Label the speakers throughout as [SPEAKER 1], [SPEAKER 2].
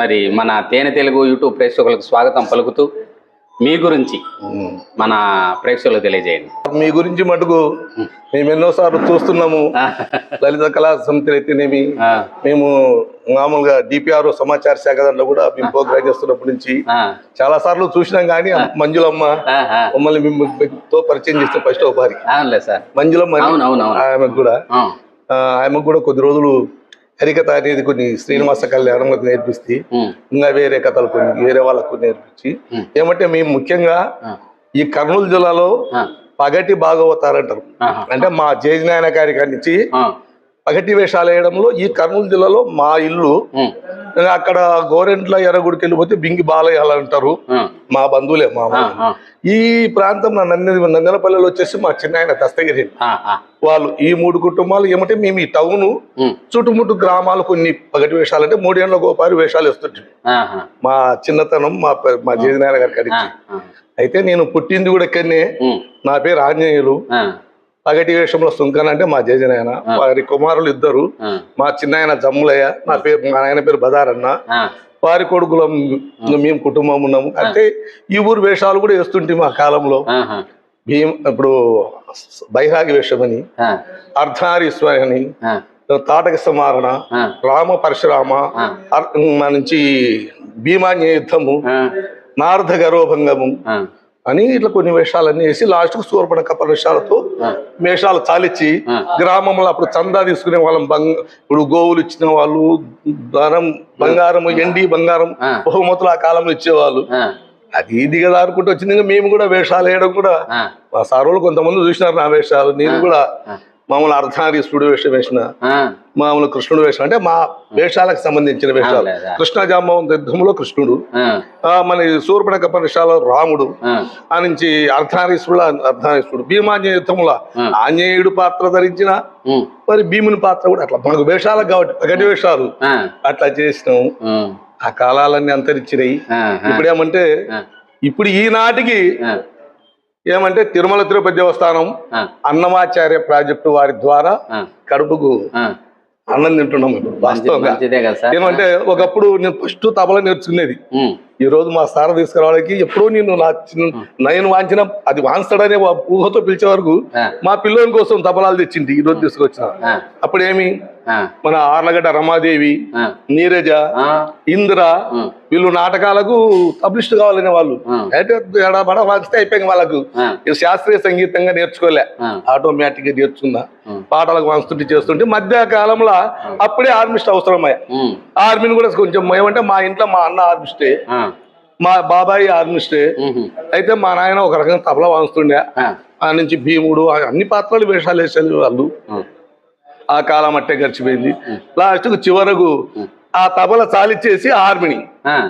[SPEAKER 1] మరి మన తేనె తెలుగు యూట్యూబ్ ప్రేక్షకులకు స్వాగతం పలుకుతూ మీ గురించి. మన ప్రేక్షకులకు తెలియజేయండి.
[SPEAKER 2] మీ గురించి మటుకు మేము. ఎన్నోసార్లు చూస్తున్నాము. లలిత కళా సమితి అయితేనేమి మేము మామూలుగా డిపిఆర్ సమాచార శాఖ దాంట్లో కూడా మేము ప్రోగ్రామ్ చేస్తున్నప్పటి నుంచి చాలా సార్లు చూసినాం కానీ మంజులమ్మ. మమ్మల్ని మిమ్మల్తో పరిచయం చేస్తే ఫస్ట్ ఒకసారి
[SPEAKER 1] సార్.
[SPEAKER 2] మంజులమ్మ. ఆమెకు కూడా. ఆమెకు కూడా కొద్ది రోజులు హరికథ అనేది కొన్ని శ్రీనివాస కళ్యాణం నేర్పిస్తే ఇంకా వేరే కథలు కొన్ని వేరే వాళ్ళకు నేర్పించి. ఏమంటే మేము ముఖ్యంగా ఈ కర్నూలు జిల్లాలో పగటి భాగవతారంటారు. అంటే మా జయజ్ఞాన గారి కాడి నుంచి పగటి వేషాలు వేయడంలో ఈ కర్నూలు జిల్లాలో మా ఇల్లు అక్కడ గోరెంట్ల ఎర్రగుడికి వెళ్ళిపోతే బింగి బాలయ్య అలా అంటారు మా బంధువులే మా ఈ ప్రాంతం నందనపల్లిలో వచ్చేసి మా చిన్న ఆయన దస్తగిరి వాళ్ళు ఈ మూడు కుటుంబాలు ఏమంటే మేము ఈ టౌన్ చుట్టుముట్టు గ్రామాలు కొన్ని పగటి వేషాలు అంటే మూడేళ్ళ గోపారి వేషాలు వేస్తుంటాం మా చిన్నతనం మా మా జయజ్ఞాన గారి కాడి
[SPEAKER 1] ఆ,
[SPEAKER 2] నుంచి
[SPEAKER 1] ఆ,
[SPEAKER 2] అయితే నేను పుట్టింది కూడా ఇక్కడనే. నా పేరు ఆంజనేయులు. పగటి వేషంలో సుంకన్ అంటే మా జయజనాయన వారి కుమారులు ఇద్దరు. మా చిన్నాయన జమ్ములయ్య నా పేరు మా నాయన పేరు బదారన్న. వారి కొడుకులం మేము కుటుంబం ఉన్నాము. అంటే ఈ ఊరు వేషాలు కూడా వేస్తుంటే మా కాలంలో. భీమ్ ఇప్పుడు బైరాగి అర్ధనారీశ్వరి అని
[SPEAKER 1] ఆ,
[SPEAKER 2] తాటక సమారణ రామ పరశురామ నుంచి భీమాన్య యుద్ధము నారద గరోభంగము
[SPEAKER 1] ఆ,
[SPEAKER 2] అని ఇట్లా కొన్ని వేషాలన్నీ వేసి లాస్ట్కు సూర్పణ కప్ప వేషాలతో. వేషాలు చాలిచ్చి
[SPEAKER 1] ఆ.
[SPEAKER 2] గ్రామంలో అప్పుడు చందా తీసుకునే వాళ్ళం బంగ ఇప్పుడు గోవులు ఇచ్చిన వాళ్ళు ధనం బంగారం ఎండి బంగారం. బహుమతులు ఆ కాలంలో ఇచ్చేవాళ్ళు అది అనుకుంటూ వచ్చింది ఇంకా మేము కూడా వేషాలు వేయడం కూడా మా సార్ వాళ్ళు కొంతమంది చూసినారు నా వేషాలు నేను కూడా. మామూలు అర్ధనారీశ్వరుడు వేషం వేసిన మామూలు కృష్ణుడు వేషం. అంటే మా వేషాలకు సంబంధించిన వేషాలు. కృష్ణ జాంబవం యుద్ధంలో కృష్ణుడు. మన సూర్పణ కప్ప వేషాలు రాముడు.
[SPEAKER 1] ఆ,
[SPEAKER 2] నుంచి అర్ధనారీశ్వరుడు అర్ధనారీశ్వరుడు భీమాంజనేయ యుద్ధంలో
[SPEAKER 1] ఆ.
[SPEAKER 2] ఆంజనేయుడు పాత్ర ధరించిన మరి భీముని పాత్ర కూడా అట్లా మనకు వేషాలకు కాబట్టి పగటి వేషాలు. అట్లా చేసినాం.
[SPEAKER 1] ఉమ్,
[SPEAKER 2] ఆ కాలాలన్నీ అంతరించినాయి.
[SPEAKER 1] ఆ,
[SPEAKER 2] ఇప్పుడు ఈనాటికి ఏమంటే తిరుమల తిరుపతి దేవస్థానం అన్నమాచార్య ప్రాజెక్టు వారి ద్వారా కడుపుకు. అన్నం తింటున్నాం ఇప్పుడు వాస్తవంగా. ఏమంటే ఒకప్పుడు నేను ఫస్ట్ తబల నేర్చుకునేది. ఈ రోజు మా సార్ తీసుకురావడానికి ఎప్పుడో నేను నా చిన్న నయన వాంచిన అది వాంచడనే ఊహతో పిలిచే వరకు మా పిల్లోని కోసం తబలాలు తెచ్చింది ఈ రోజు తీసుకొచ్చిన. అప్పుడేమి? మన ఆర్లగడ్డ రమాదేవి నీరజ ఇంద్ర వీళ్ళు నాటకాలకు పబ్లిస్ట్ కావాలనే వాళ్ళు. ఎడబడ వాచితే అయిపోయింది వాళ్ళకు. శాస్త్రీయ సంగీతంగా నేర్చుకోలే. ఆటోమేటిక్గా నేర్చుకున్నా
[SPEAKER 1] ఉమ్,
[SPEAKER 2] పాటలకు వాంచుతుంటే చేస్తుంటే మధ్య కాలంలో అప్పుడే ఆర్మిస్ట్ అవసరమయ్యా. ఆర్మీని కూడా కొంచెం ఏమంటే మా ఇంట్లో మా అన్న ఆర్మిస్టే మా బాబాయ్ ఆర్మిస్టే. అయితే మా నాయన ఒక రకంగా తబలా వాంచుతుండే.
[SPEAKER 1] ఆ,
[SPEAKER 2] నుంచి భీముడు అన్ని పాత్రలు వేషాలు వేసేది వాళ్ళు ఆ కాలం అట్టే గడిచిపోయింది. లాస్ట్ చివరకు ఆ తబల చాలిచ్చేసి హార్మోని.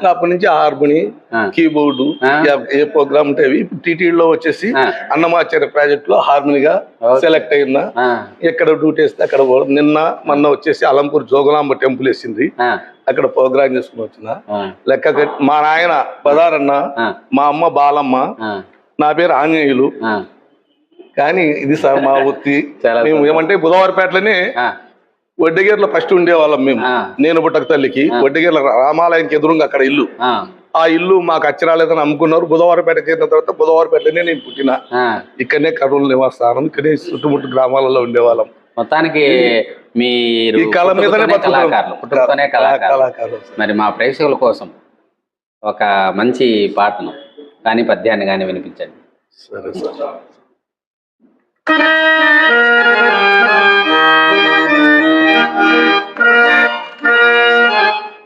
[SPEAKER 2] అప్పటి నుంచి హార్మోని. కీబోర్డు. ఏ- ప్రోగ్రామ్ ఉంటాయి ఇప్పుడు టీటీడీలో వచ్చేసి. అన్నమాచార్య ప్రాజెక్ట్లో హార్మోనిగా. సెలెక్ట్ అయినా ఎక్కడ డ్యూటీ వేస్తే అక్కడ. నిన్న మొన్న వచ్చేసి అలంపూర్ జోగులాంబ టెంపుల్ వేసింది. అక్కడ ప్రోగ్రామ్ చేసుకుని వచ్చిన. లెక్క మా నాయన పదారన్న
[SPEAKER 1] ఆ,
[SPEAKER 2] మా అమ్మ బాలమ్మ నా పేరు ఆంజనేయులు. కానీ ఇది సార్ మా వృత్తి.
[SPEAKER 1] చాలా
[SPEAKER 2] మేము ఏమంటే బుధవారపేటలోనే వడ్డగిర్ల ఫస్ట్ ఉండేవాళ్ళం మేము. నేను పుట్టక తల్లికి. వడ్డగిర్ల రామాలయానికి ఎదురుగా అక్కడ ఇల్లు.
[SPEAKER 1] ఆ,
[SPEAKER 2] ఇల్లు మాకు అచ్చరాలేదని అమ్ముకున్నారు. బుధవారపేట చేరిన తర్వాత బుధవారపేటలోనే నేను పుట్టిన. ఇక్కడనే కర్నూలు నివాసస్థానం. ఇక్కడే చుట్టుముట్టు గ్రామాలలో ఉండేవాళ్ళం.
[SPEAKER 1] మొత్తానికి మీరు కళాకారులు. కళాకారులు. మరి మా ప్రేక్షకుల కోసం ఒక మంచి పాటను కానీ పద్యాన్ని కానీ వినిపించండి.
[SPEAKER 2] సరే సార్.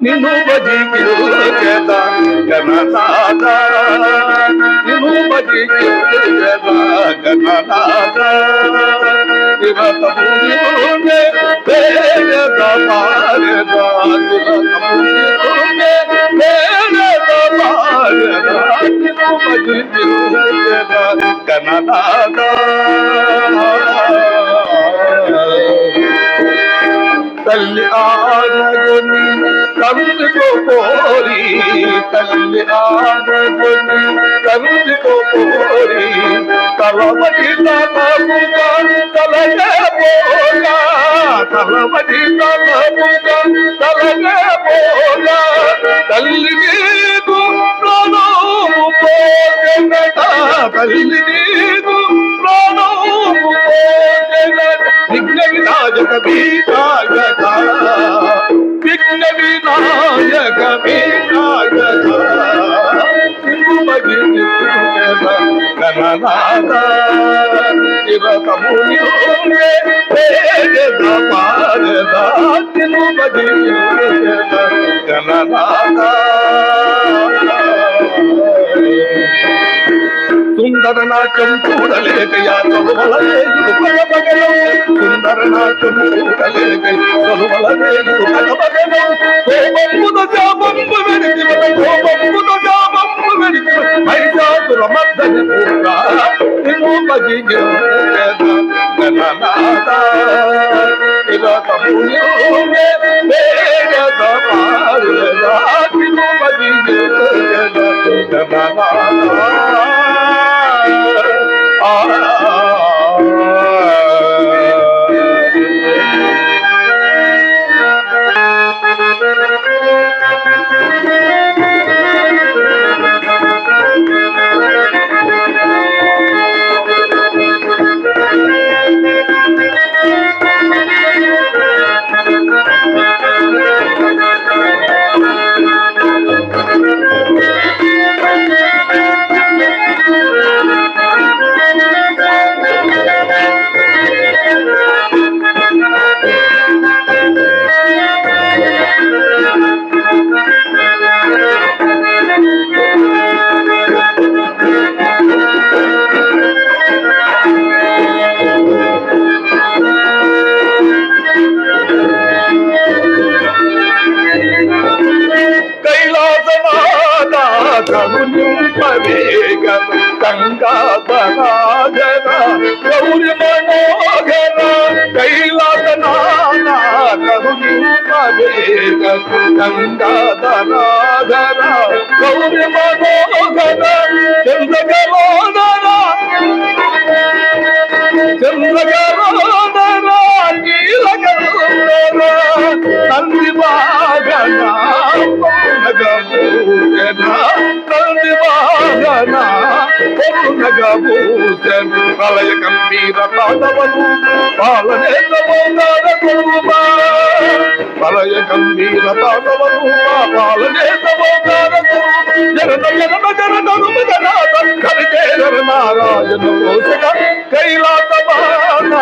[SPEAKER 2] నిన్ను భజించేద గణనాథ నిన్ను భజించేద గణనాథ నిరతము నిన్నే వేద పారద నిరతము నిన్నే వేద कना कल्यागुनी कमोरी कल्याणी కరుణితో కోరి తలమటి తలముగా తలగే పోగా తలమటి తలముగా తలగే తల్లి నీకు ప్రణోము పోగనట తల్లి నీకు ప్రణోము పోగనట విఘ్న వినాయక వినాయక విఘ్న వినాయక వినాయక. గణనాథ నిరతము సుందర నాట్యం చూడలేక చదువలవేయుడు పగపగలు సుందర నాట్యం చూడలేక చదువలవేయుడు పగపగలు కోపంబుద శాపంబు కోపంబుద پيجا رمضان جو قولا تي مو بجيندا کدا کماما دا تي با پولي ني مي کدا بارا تي مو بجيندا کدا کماما دا آ కరుణింపవేగ గంగాధరాధర గౌరి మనోహర కైలాసనాథ కరుణింపవేగ గంగాధరాధర గౌరి మనోహర చంద్రగలోదర చంద్రగలోదర నీలగలోదర తండ్రి పౌనగభూషణ తండ్రి బాగన ప్రళయ గంభీర పాదవలు పాలనేతమోదార ప్రళయ గంభీర పాదవలు పాలనేతమోదార జరణ జరణ నారాయణ పోషక కైలాస బాణ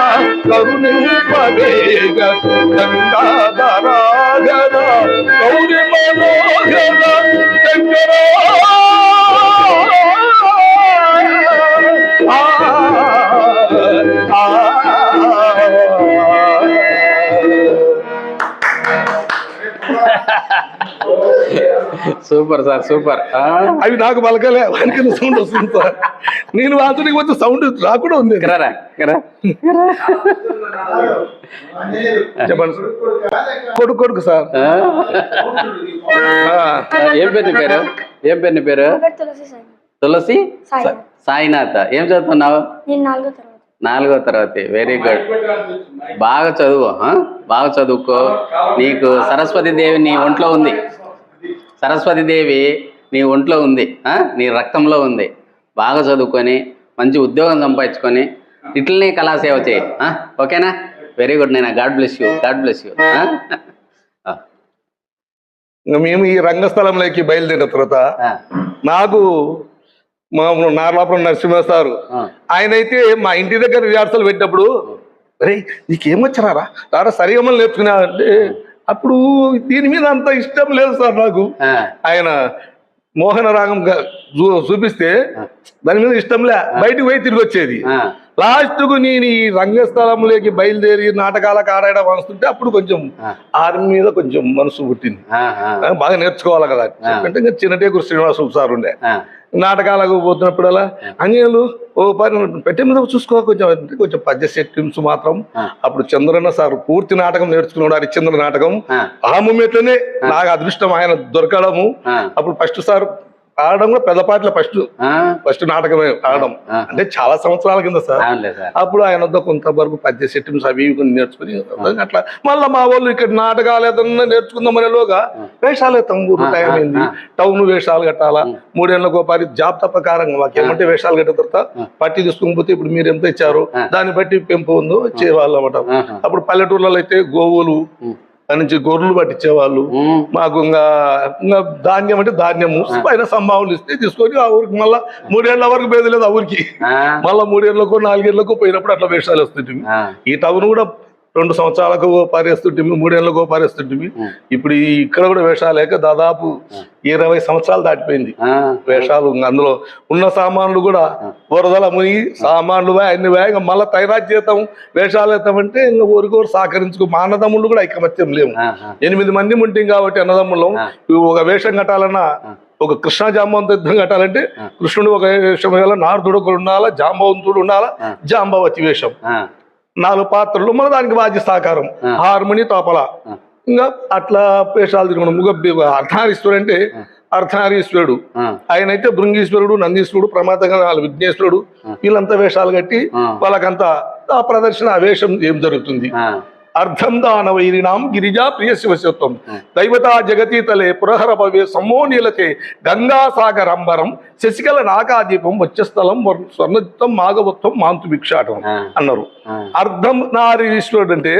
[SPEAKER 2] మనోహర
[SPEAKER 1] సూపర్ సార్ సూపర్. ఆ?
[SPEAKER 2] అవి నాకు పలకలే వానికి సౌండ్ వస్తుంది సార్. నేను వాసనకి వచ్చే సౌండ్ రాకుండా ఉంది. చెప్పండి. కొడుకు కొడుకు సార్.
[SPEAKER 1] ఏం పేరు పేరు? ఏం పేరు పేరు?
[SPEAKER 3] తులసి సాయి.
[SPEAKER 1] తులసి?
[SPEAKER 3] సాయి.
[SPEAKER 1] సాయినాథ్. ఏం చదువుతున్నావు?
[SPEAKER 3] నేను నాలుగో తరగతి.
[SPEAKER 1] వెరీ గుడ్ బాగా చదువు ఆ? బాగా చదువుకో. నీకు సరస్వతి దేవి నీ ఒంట్లో ఉంది. సరస్వతి దేవి నీ ఒంట్లో ఉంది? నీ రక్తంలో ఉంది. బాగా చదువుకొని మంచి ఉద్యోగం సంపాదించుకొని ఇట్లనే కళాసేవ చేయి? ఓకేనా? వెరీ గుడ్ నేను God bless you God bless
[SPEAKER 2] you మేము ఈ రంగస్థలంలోకి బయలుదేరిన తర్వాత నాకు మా నార్లాపురం నరసింహ సారు ఆయన అయితే మా ఇంటి దగ్గర రిహార్సల్ పెట్టినప్పుడు అరే నీకేమొచ్చారా రారా సరిగమని నేర్చుకున్నా అంటే అప్పుడు దీని మీద అంత ఇష్టం లేదు సార్ నాకు. ఆయన మోహన రాగం చూపిస్తే దాని మీద ఇష్టంలే బయటకు పోయి తిరిగి వచ్చేది.
[SPEAKER 1] ఆ,
[SPEAKER 2] లాస్ట్కు నేను ఈ రంగస్థలంలోకి బయలుదేరి నాటకాలకు ఆడడం వస్తుంటే అప్పుడు కొంచెం. ఆర్మీ మీద కొంచెం మనసు పుట్టింది. బాగా నేర్చుకోవాలి కదా. అంటే చిన్నటేకూరు శ్రీనివాసు సార్ ఉండే. నాటకాలకు పోతున్నప్పుడల్లా అంజనేయులు ఓ పని పెట్టే మీద చూసుకో కొంచెం కొంచెం పద్య సెట్టిమ్స్ మాత్రం. అప్పుడు చంద్రన్న సార్ పూర్తి నాటకం నేర్చుకున్నాడు హరిశ్చంద్ర నాటకం.
[SPEAKER 1] ఆ,
[SPEAKER 2] మూమెంట్లోనే నాకు అదృష్టం ఆయన దొరకడము. అప్పుడు ఫస్ట్ సార్ ఆడడం కూడా పెద్దపాటిలో ఫస్ట్. ఫస్ట్ నాటకమే ఆడడం. అంటే చాలా సంవత్సరాల కింద సార్. అప్పుడు ఆయన వద్ద కొంతవరకు పద్య సెట్టిమ్స్ అవి కొన్ని నేర్చుకుని అట్లా మళ్ళీ మా వాళ్ళు ఇక్కడ నాటకాలు ఏదన్నా నేర్చుకుందామనేలోగా వేషాలు ఊరు టైం అయింది టౌన్ వేషాలు కట్టాలా మూడేళ్ళకు ఒకసారి జాబ్ తప్పకారంగా మాకు ఏమంటే వేషాలు కట్టిన తర్వాత పట్టి తీసుకుని పోతే ఇప్పుడు మీరు ఎంత ఇచ్చారు? దాన్ని బట్టి పెంపు ఉందో అన్నమాట. అప్పుడు పల్లెటూర్లలో అయితే గోవులు నుంచి గొర్రెలు పట్టించేవాళ్ళు. మాకు ఇంకా ఇంకా ధాన్యం అంటే ధాన్యము. పైన సంభావనలు ఇస్తే తీసుకొని ఆ ఊరికి మళ్ళా మూడేళ్ళ వరకు బేదలేదు ఆ ఊరికి. మళ్ళా మూడేళ్ళకు నాలుగేళ్ళకు పోయినప్పుడు అట్లా వేషాలు వస్తుంటుంది
[SPEAKER 1] ఆ,
[SPEAKER 2] ఈ టౌన్ కూడా రెండు సంవత్సరాలకు పారేస్తుంటిమి మూడేళ్ళకు పారేస్తుంటిమి. ఇప్పుడు ఈ ఇక్కడ కూడా వేషాలు లేక దాదాపు ఇరవై సంవత్సరాలు దాటిపోయింది. వేషాలు అందులో ఉన్న సామాన్లు కూడా వరదల మునిగి సామాన్లు అన్ని వే ఇంకా మళ్ళీ తైరాజ్ చేద్దాం వేషాలు వేద్దామంటే ఇంకా ఊరికొరు సహకరించుకో మా అన్నదమ్ముళ్ళు కూడా ఐకమత్యం
[SPEAKER 1] ఆ,
[SPEAKER 2] ఎనిమిది మంది ఉంటాం కాబట్టి అన్నదమ్ములం ఒక వేషం కట్టాలన్నా ఒక కృష్ణ జాంబవంత యుద్ధం కట్టాలంటే కృష్ణుడు ఒక వేషం వేయాలా నారదుడు ఒకడు ఉండాలా జాంబవంతుడు ఉండాలా జాంబవతి వేషం. నాలుగు పాత్రలు మన దానికి వాద్య సహకారం. హార్మోని తోపల ఇంకా అట్లా వేషాలు తిరగడం. ముగ అర్ధనారీశ్వరుడు అంటే అర్ధనారీశ్వరుడు. ఆయన అయితే భృంగీశ్వరుడు నందీశ్వరుడు ప్రమాదంగా విఘ్నేశ్వరుడు. వీళ్ళంతా వేషాలు కట్టి. వాళ్ళకంతా ఆ ప్రదర్శన ఆ వేషం ఏం జరుగుతుంది?
[SPEAKER 1] ఆ,
[SPEAKER 2] అర్ధం దాన వైరినాం గిరిజా ప్రియ శివశత్వం దైవతా జగతీతలే పురహర భవ్య సమ్మోనీలతే గంగాసాగర్ అంబరం శశికల నాగాదీపం వచ్చస్థలం స్వర్ణయుక్తం మాగవత్వం మాంతు భిక్షాటం. అన్నారు. అర్ధం నారీశ్వరుడు అంటే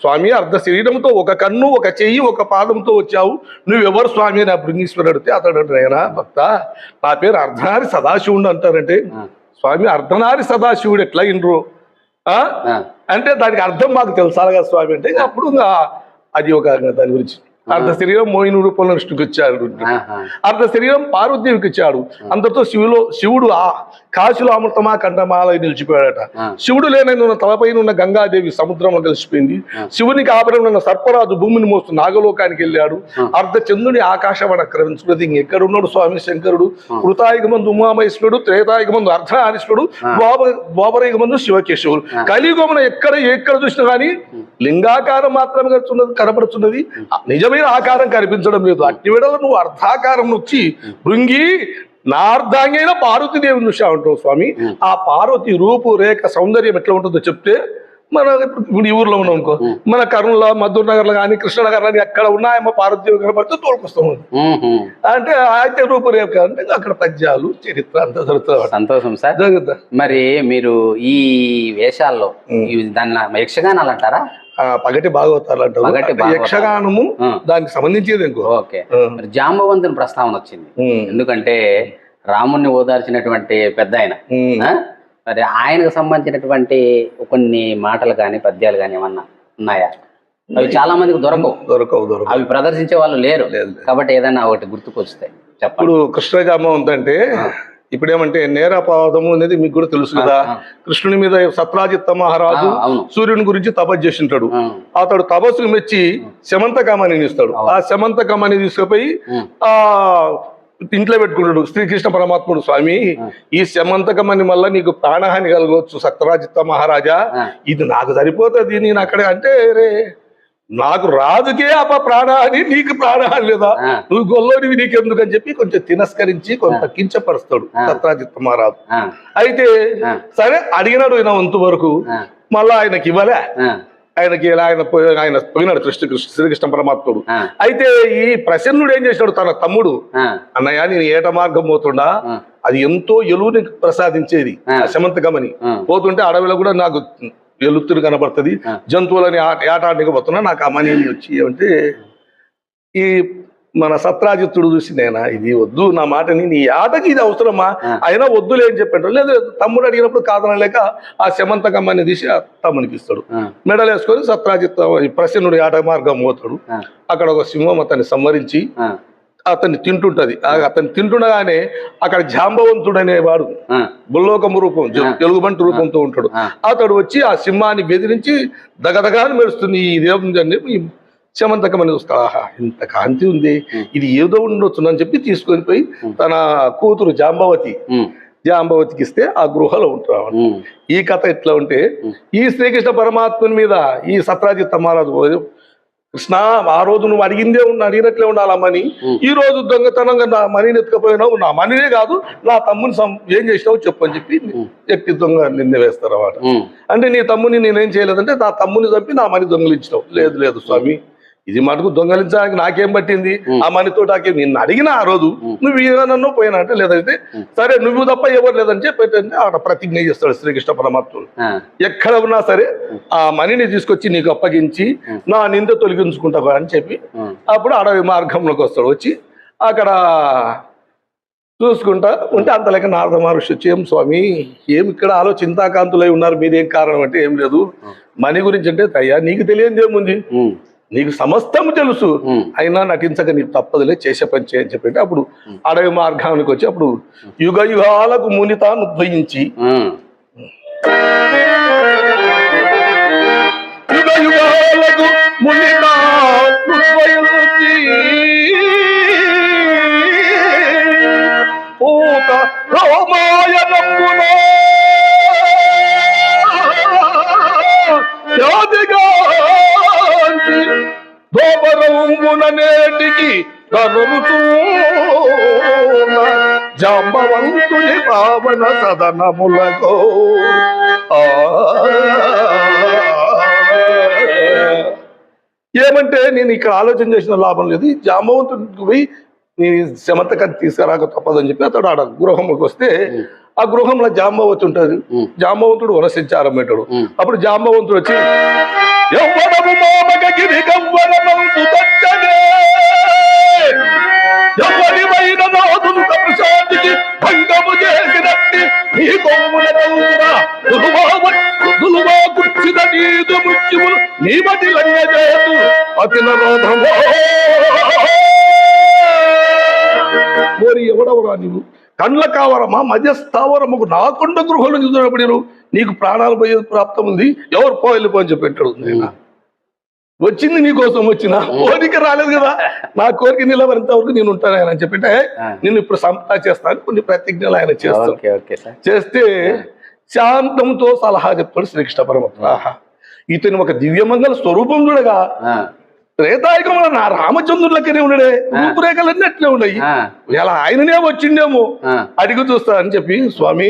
[SPEAKER 2] స్వామి అర్ధ శరీరంతో ఒక కన్ను ఒక చెయ్యి ఒక పాదంతో వచ్చావు. నువ్వెవరు స్వామి అని ఆ బృంగీశ్వరుడు అడిగితే అతడు ఆయన భక్త నా పేరు అర్ధనారి సదాశివుడు అంటారంటే స్వామి అర్ధనారి సదాశివుడు ఎట్లా ఇండ్రు అంటే దానికి అర్థం మాకు తెలుసాలి కదా స్వామి అంటే. అప్పుడు అది ఒక దాని గురించి. అర్ధ శరీరం మోయిన రూపంలో విష్ణుకి ఇచ్చాడు
[SPEAKER 1] ఆహా.
[SPEAKER 2] అర్ధ శరీరం పార్వతీవికి ఇచ్చాడు అంతటితో శివులో శివుడు ఆ కాశీలో అమృతమా కంఠమాల నిలిచిపోయాడట. శివుడు లేనని తలపైన ఉన్న గంగాదేవి సముద్రంలో కలిసిపోయింది. శివునికి ఆభరణం ఉన్న సర్పరాజు భూమిని మోస్తూ నాగలోకానికి వెళ్ళాడు. అర్ధ చంద్రుని ఆకాశం అక్రమించుకున్నది ఇంకెక్కడ ఉన్నాడు స్వామి శంకరుడు? కృతాయుగ మందు ఉమామహేశ్వరుడు త్రేతాయుగ మందు అర్ధనారీశ్వరుడు ద్వాపరయుగ మందు శివకేశవుడు. కలియుగమున ఎక్కడ ఎక్కడ చూసినా కానీ లింగాకారం మాత్రమే కనబడుతున్నది కనపడుతున్నది నిజమైన ఆకారం కనిపించడం లేదు. అట్టి వేళలో నువ్వు అర్ధాకారం వచ్చి భృంగి నా అర్ధాంగి అయిన పార్వతీదేవిని చూసా ఉంటావు స్వామి. ఆ పార్వతి రూపు రేఖ సౌందర్యం ఎట్లా ఉంటుందో చెప్తే మన ఇప్పుడు ఈ ఊర్లో ఉన్నాం అనుకో. మన కర్నూలు మద్దూరు నగర్లో కానీ కృష్ణనగర్ కానీ ఎక్కడ ఉన్నాయేమో పార్వతీదేవి కనపడితే తోలుకొస్తాం
[SPEAKER 1] ఉహు.
[SPEAKER 2] అంటే అయితే రూపురేఖ అంటే అక్కడ పద్యాలు చరిత్ర అంతా జరుగుతుంది
[SPEAKER 1] సంతోషం సార్. మరి మీరు ఈ వేషాల్లో దాన్ని యక్షగానాలు అంటారా?
[SPEAKER 2] పగటి భాగవతాలు అంటారు. యక్షగానము. దానికి సంబంధించేది ఇంకో.
[SPEAKER 1] ఓకే. జాంబవంతుని ప్రస్తావన వచ్చింది. ఎందుకంటే రాముణ్ణి ఓదార్చినటువంటి పెద్ద ఆయన? మరి ఆయనకు సంబంధించినటువంటి కొన్ని మాటలు కానీ పద్యాలు కానీ ఏమన్నా ఉన్నాయా? అవి చాలా మందికి దొరకవు.
[SPEAKER 2] దొరకవు దొరకవు.
[SPEAKER 1] అవి ప్రదర్శించే వాళ్ళు లేరు.
[SPEAKER 2] లేదు,
[SPEAKER 1] కాబట్టి ఏదైనా ఒకటి గుర్తుకొస్తాయి. చెప్పండి.
[SPEAKER 2] ఇప్పుడు కృష్ణజామం అంటే ఇప్పుడు ఏమంటే నేరపాదము అనేది మీకు కూడా తెలుసు కదా. కృష్ణుని మీద సత్రాజిత్త మహారాజు సూర్యుని గురించి తపస్సు చేసింటాడు. అతడు తపస్సుకు మెచ్చి శమంతకమని ఇస్తాడు ఆ శమంతకమని తీసుకుపోయి ఆ. ఇంట్లో పెట్టుకుంటాడు. శ్రీకృష్ణ పరమాత్ముడు స్వామి ఈ శమంతకమని మళ్ళా నీకు ప్రాణహాని కలగవచ్చు సత్రాజిత్త మహారాజా. ఇది నాకు సరిపోతుంది నేను అక్కడ అంటే రే నాకు రాజుకే అప ప్రాణహాని నీకు ప్రాణహాని లేదా. నువ్వు గొల్లోనివి నీకెందుకు అని చెప్పి కొంచెం తిరస్కరించి కొంత కించపరుస్తాడు సత్రాజిత్త మహారాజు. అయితే. సరే అడిగినాడు ఆయన వంతు వరకు. మళ్ళా ఆయనకి ఇవ్వలే. ఆయనకి ఇలా ఆయన ఆయన పోయినాడు కృష్ణ కృష్ణ శ్రీకృష్ణ పరమాత్ముడు. అయితే ఈ ప్రసన్నుడు ఏం చేశాడు? తన తమ్ముడు. అన్నయ్య నేను ఏట మార్గం పోతుండా. అది ఎంతో ఎలుగుని ప్రసాదించేది. శమంతకమని. పోతుంటే అడవిలో కూడా నాకు ఎలుతురు కనబడుతుంది. జంతువులని ఆ- ఏటాడనికి పోతున్నా నాకు ఆ మనీ వచ్చి ఏమంటే ఈ మన సత్రాజిత్తుడు చూసి నేనా ఇది వద్దు నా మాటని నీ ఆటకి ఇది అవసరమా. అయినా వద్దులే అని చెప్పాడు లేదు తమ్ముడు అడిగినప్పుడు కాదనలేక ఆ శమంతకమ్మని తీసి తమ్మునికి ఇస్తాడు. మెడలు వేసుకొని సత్రాజిత్ ఈ ప్రసన్నుడి ఆట మార్గం పోతాడు అక్కడ ఒక సింహం అతన్ని సంహరించి అతన్ని తింటుంటది అతన్ని తింటుండగానే అక్కడ జాంబవంతుడు అనేవాడు
[SPEAKER 1] ఆ,
[SPEAKER 2] బుల్లోకము రూపం. తెలుగుబంటి రూపంతో ఉంటాడు. అతడు వచ్చి ఆ సింహాన్ని బెదిరించి దగదగాని మెరుస్తుంది ఈ శమంతకమని చూస్తా ఆహా ఇంత కాంతి ఉంది. ఇది ఏదో ఉండొచ్చు అని చెప్పి తీసుకొని పోయి. తన కూతురు జాంబవతి జాంబవతికి ఇస్తే ఆ గృహలో ఉంటాడు ఈ కథ ఎట్లా ఉంటే. ఈ శ్రీకృష్ణ పరమాత్మని మీద ఈ సత్రాజిత్ మహారాజు కృష్ణ ఆ రోజు నువ్వు అడిగిందే ఉన్నా అడిగినట్లే ఉండాలమ్మని
[SPEAKER 1] ఉం.
[SPEAKER 2] ఈ రోజు దొంగతనంగా నా మనీని ఎత్తుకపోయినావు నా మనీనే కాదు నా తమ్ముని ఏం చేసినావు చెప్పు అని చెప్పి. వ్యక్తి దొంగ నింద వేస్తారు అన్నమాట అంటే నీ తమ్ముని నేనేం చేయలేదంటే నా తమ్ముని చంపి నా మని దొంగలించినావు లేదు లేదు స్వామి ఇది మటుకు దొంగలించడానికి నాకేం పట్టింది. ఆ మనీతో నాకేం నిన్ను అడిగిన ఆ రోజు. నువ్వు ఏమన్నా పోయినా అంటే లేదంటే. సరే నువ్వు తప్ప ఎవరు లేదని చెప్పి ఆడ ప్రతిజ్ఞ చేస్తాడు శ్రీకృష్ణ పరమాత్ముడు. ఎక్కడ ఉన్నా సరే ఆ మనీని తీసుకొచ్చి నీకు అప్పగించి. నా నింద తొలగించుకుంటావా అని చెప్పి అప్పుడు అడవి మార్గంలోకి వస్తాడు. వచ్చి అక్కడ చూసుకుంటా ఉంటే అంత లెక్క నారద మహర్షి వచ్చి ఏం స్వామి ఏం ఇక్కడ ఆలో చింతాకాంతులై ఉన్నారు? మీరేం కారణం అంటే ఏం లేదు. మనీ గురించి అంటే అయ్యా నీకు తెలియంది ఏముంది నీకు సమస్తం తెలుసు. అయినా నటించక నీకు తప్పదులే చేసే పని చేయ అని చెప్పి అప్పుడు అడవి మార్గానికి వచ్చి అప్పుడు యుగ యుగాలకు ముని తాను ఉద్భవించి యుగ యుగాలకు జాంబవంతుని పావన సదనములకు. ఏమంటే నేను ఇక్కడ ఆలోచన చేసిన లాభం లేదు. జాంబవంతుడికి పోయి నీ శమంతకాన్ని తీసుకురాక తప్పదని చెప్పి అతడు ఆడ గృహంలోకి వస్తే ఆ గృహంలో జాంబవతి ఉంటుంది. జాంబవంతుడు వనసించారం పెట్టాడు
[SPEAKER 1] ఉమ్.
[SPEAKER 2] అప్పుడు జాంబవంతుడు వచ్చి గిరి నీ కొమ్ముల దులువా నీదు నీ మటి లంగ చేతు అతి ఎవడవరా నీవు? కండ్ల కావరమా మధ్య స్థావరముకు నా కొండ గృహంలో నీకు ప్రాణాలు పోయే ప్రాప్తం ఉంది ఎవరు పో వెళ్ళిపో అని చెప్పి పెట్టాడు వచ్చింది నీ కోసం వచ్చిన కోరిక రాలేదు కదా. నా కోరిక నిలబడేంత వరకు నేను ఉంటాను ఆయన అని చెప్పంటే. నేను ఇప్పుడు సంపా చేస్తాను కొన్ని ప్రతిజ్ఞలు ఆయన చేస్తాను చేస్తే శాంతంతో సలహా చెప్తాడు శ్రీకృష్ణ పరమాత్మ. ఇతని ఒక దివ్యమంగళ స్వరూపం చూడగా త్రేతాయుగంలో నా రామచంద్రులకనే ఉండడే. రూపురేఖలన్నీ అట్లే ఉన్నాయి. ఇలా ఆయననే వచ్చిండేమో. అడిగి చూస్తా అని చెప్పి స్వామి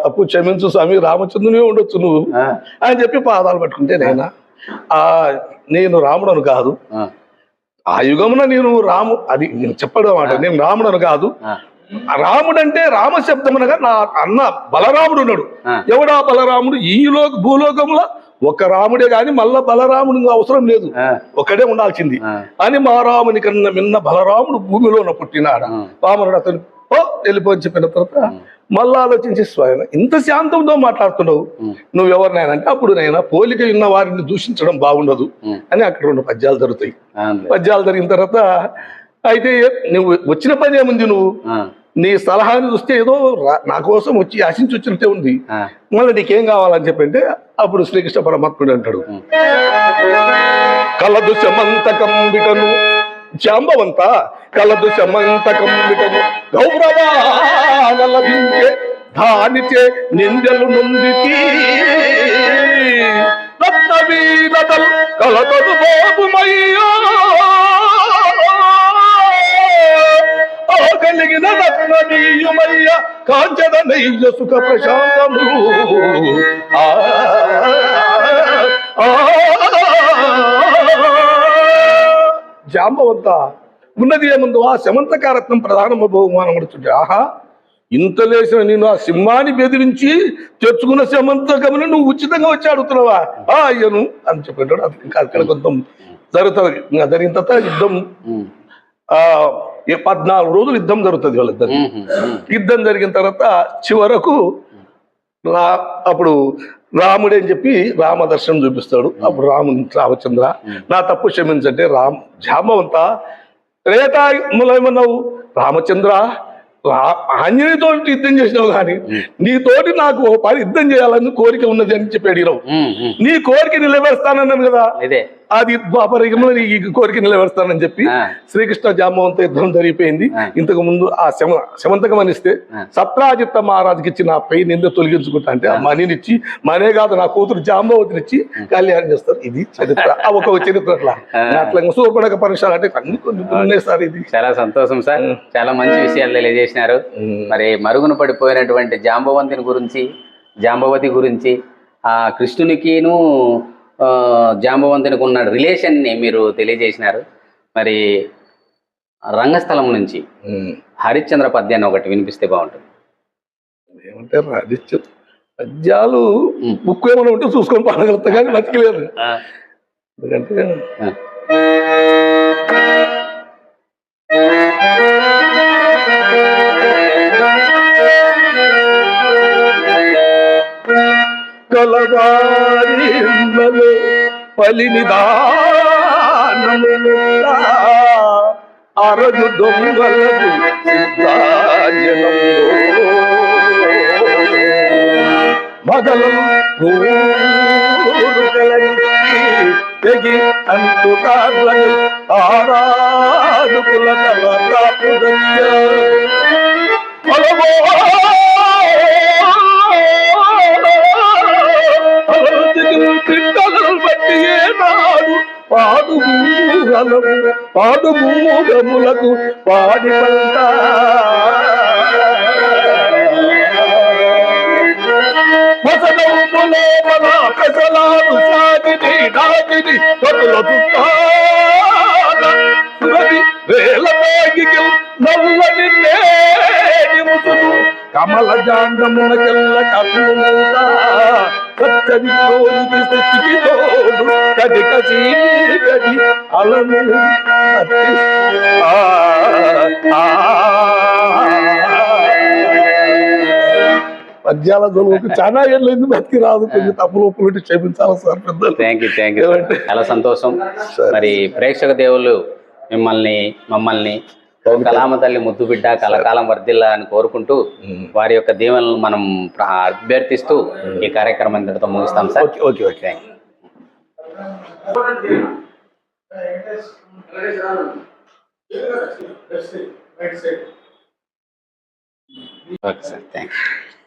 [SPEAKER 2] తప్పు క్షమించు స్వామి రామచంద్రునే ఉండొచ్చు నువ్వు. అని చెప్పి పాదాలు పట్టుకుంటే నైనా? ఆ నేను రాముడను కాదు.
[SPEAKER 1] ఆ,
[SPEAKER 2] యుగమున నేను రాము అది నేను చెప్పడం మాట నేను రాముడను కాదు. రాముడంటే రామ శబ్దమునగా నా అన్న బలరాముడు ఉన్నాడు. ఎవడా బలరాముడు? ఈ లోక భూలోకంలో ఒక రాముడే గాని మళ్ళా బలరాముడు అవసరం లేదు. ఒకడే ఉండాల్సింది. అని మా రాముని కన్నా మిన్న బలరాముడు భూమిలోన పుట్టినాడ. రాముడు అతను ఓ వెళ్ళిపోని చెప్పిన తర్వాత మళ్ళా ఆలోచించి స్వయం ఇంత శాంతంతో మాట్లాడుతున్నావు. నువ్వు ఎవరినైనా అంటే అప్పుడు నైనా పోలిక ఉన్న వారిని దూషించడం బాగుండదు అని అక్కడ రెండు పద్యాలు జరుగుతాయి. పద్యాలు జరిగిన తర్వాత అయితే నువ్వు వచ్చిన పని ఏముంది నువ్వు? నీ సలహాని చూస్తే ఏదో నా కోసం వచ్చి ఆశించి వచ్చినట్టే ఉంది. మళ్ళీ నీకేం కావాలని చెప్పంటే అప్పుడు శ్రీకృష్ణ పరమాత్ముడు అంటాడు. కలదు శమంతకం బిటను. జాంబవంత కలదు శమంతకం బిటను గౌరవాలభించే దానిచే నిందలు నొందితి. రత్నవీరదల్ కలతడు బాబుమయ్యా కలిగిన రత్నవీయుమయ్య కాంచన నయ్య సుఖ ప్రశాంతము. ఆ జాంబవంత ఉన్నది ఏముందో ఆ శమంతకారత్నం ప్రధానమ బహుమానం అడుగుతుంటే ఆహా ఇంత లేచిన నేను ఆ సింహాన్ని బెదిరించి తెచ్చుకున్న శమంతకముని నువ్వు ఉచితంగా వచ్చి అడుగుతున్నావా? ఆ అయ్యను అని చెప్పాడు అది ఇంకా అక్కడ కొంత జరుగుతుంది. ఇంకా జరిగిన తర్వాత యుద్ధం ఆ పద్నాలుగు రోజులు యుద్ధం జరుగుతుంది వాళ్ళిద్దరు. యుద్ధం జరిగిన తర్వాత చివరకు అప్పుడు రాముడు అని చెప్పి రామ దర్శనం చూపిస్తాడు. అప్పుడు రాముని రామచంద్ర నా తప్పు క్షమించంటే రామ్ జామవంత త్రేతాములేమన్నావు రామచంద్ర రా ఆంజనేయతో యుద్ధం చేసినావు కానీ నీతోటి నాకు పని యుద్ధం చేయాలని కోరిక ఉన్నది అని చెప్పి అడిగినావు. నీ కోరిక నిలబెడతానన్నాను కదా.
[SPEAKER 1] ఇదే.
[SPEAKER 2] అది ద్వాపరయుగంలో ఈ కోరిక నిలబెడతానని చెప్పి. శ్రీకృష్ణ జామవంతో యుద్ధం జరిగిపోయింది. ఇంతకు ముందు ఆ శమ శమంతకం అనిస్తే. సత్రాజిత్త మహారాజుకి ఇచ్చి నా పై నింద తొలగించుకుంటా అంటే ఆ. మణినిచ్చి మనే కాదు నా కూతురు జాంబవతినిచ్చి కళ్యాణం చేస్తారు. ఇది చరిత్ర. ఒక చరిత్ర అట్లా. అట్లా సూర్పడక పరిసరాలు అంటే అన్ని కొన్ని ఉన్నాయి సార్ ఇది.
[SPEAKER 1] చాలా సంతోషం సార్. చాలా మంచి విషయాలు తెలియజేసినారు. మరి మరుగున పడిపోయినటువంటి జాంబవంతిని గురించి జాంబవతి గురించి ఆ కృష్ణునికిను జాంబవంతునికి ఉన్న రిలేషన్ని మీరు తెలియజేసినారు మరి రంగస్థలం నుంచి. హరిశ్చంద్ర పద్యాన్ని ఒకటి వినిపిస్తే బాగుంటుంది
[SPEAKER 2] ఏమంటారు రాధిత్య పద్యాలు. బుక్ ఏమైనా ఉంటే చూసుకొని పాడగలుగుతా కానీ బతికలేదు ఎందుకంటే
[SPEAKER 1] ఆ.
[SPEAKER 2] కలవారిలో అరదు దొంగలకు సిద్ధాజనము మగలం తెగి అంటుకార్లను ఆరాడుకుల బట్టి పాడు మూగలము పాడు మూగములకు పాడి పంట. మసనములో మన కసలాలు సాగిని నాగిని తొడల సురది వేల మేగికి నల్లని నేడి ముసుగు కమల జాండమునకెల్ల కళ్ళు సచ్చికి తోడు అలను ఆ పద్యాల దొరుకు చాలా ఏళ్ళైంది బతికి రాదు. కొంచెం తప్పులు ఒప్పులు క్షమించాలి సార్ పెద్దలు?
[SPEAKER 1] Thank you thank
[SPEAKER 2] you?
[SPEAKER 1] చాలా సంతోషం. మరి ప్రేక్షక దేవుళ్ళు మిమ్మల్ని మమ్మల్ని కలామ తల్లి ముద్దు బిడ్డ కలకాలం వర్ధిల్లా అని కోరుకుంటూ వారి యొక్క దీవెనలను మనం అభ్యర్థిస్తూ ఈ కార్యక్రమం ఇంతటితో ముగిస్తాం sir.
[SPEAKER 2] Okay okay okay.
[SPEAKER 1] Thank okay sir thank you